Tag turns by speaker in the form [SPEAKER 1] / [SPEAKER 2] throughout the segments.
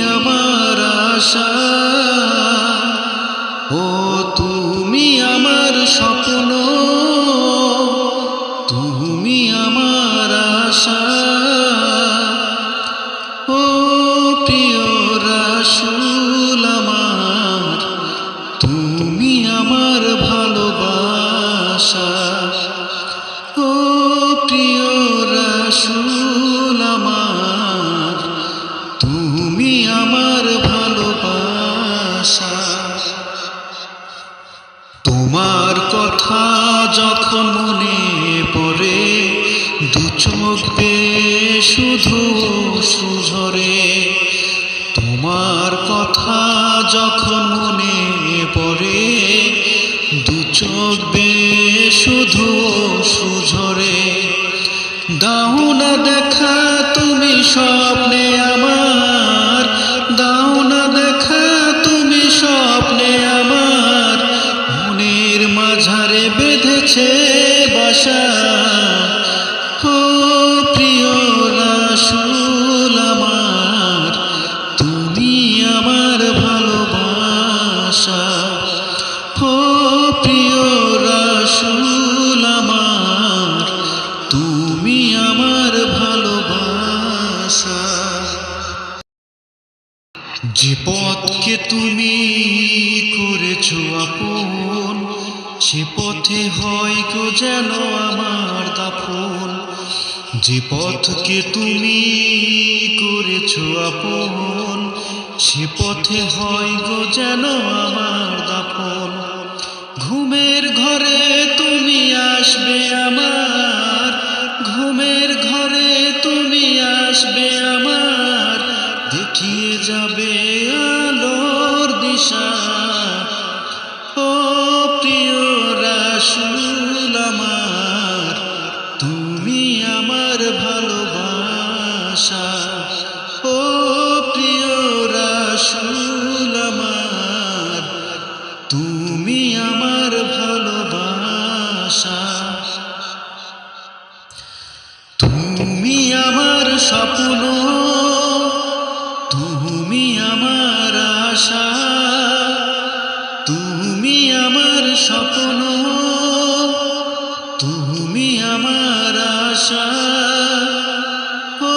[SPEAKER 1] আমার আশা। ও তুমি আমার স্বপ্ন। তুমি আমার আশা। ও প্রিয় রাসুল আমার, তুমি আমার ভালোবাসা। শুধু সুঝরে। তোমার কথা যখন মনে পড়ে, দু চোখ বেয়ে শুধু সুঝরে। দাও না দেখা, তুমি স্বপ্নে আমার। দাও না দেখা, তুমি স্বপ্নে আমার। মনের মাঝারে বেঁধেছে বাসা। যে পথকে তুমি করেছ আপন, সে পথে হয় গো যেন আমার দাফন। যে পথকে তুমি করেছ আপন, সে পথে হয় গো যেন আমার দিশা আমার আমার ভালোবাসা। আমার স্বপ্ন। তুমি আমার আশা। ও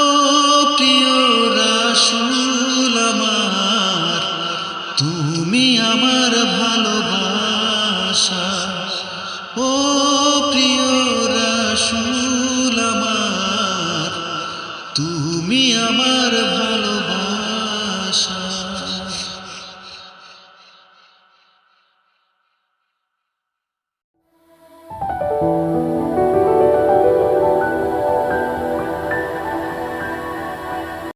[SPEAKER 1] প্রিয় রাসুল আমার তুমি আমার ভালোবাসা।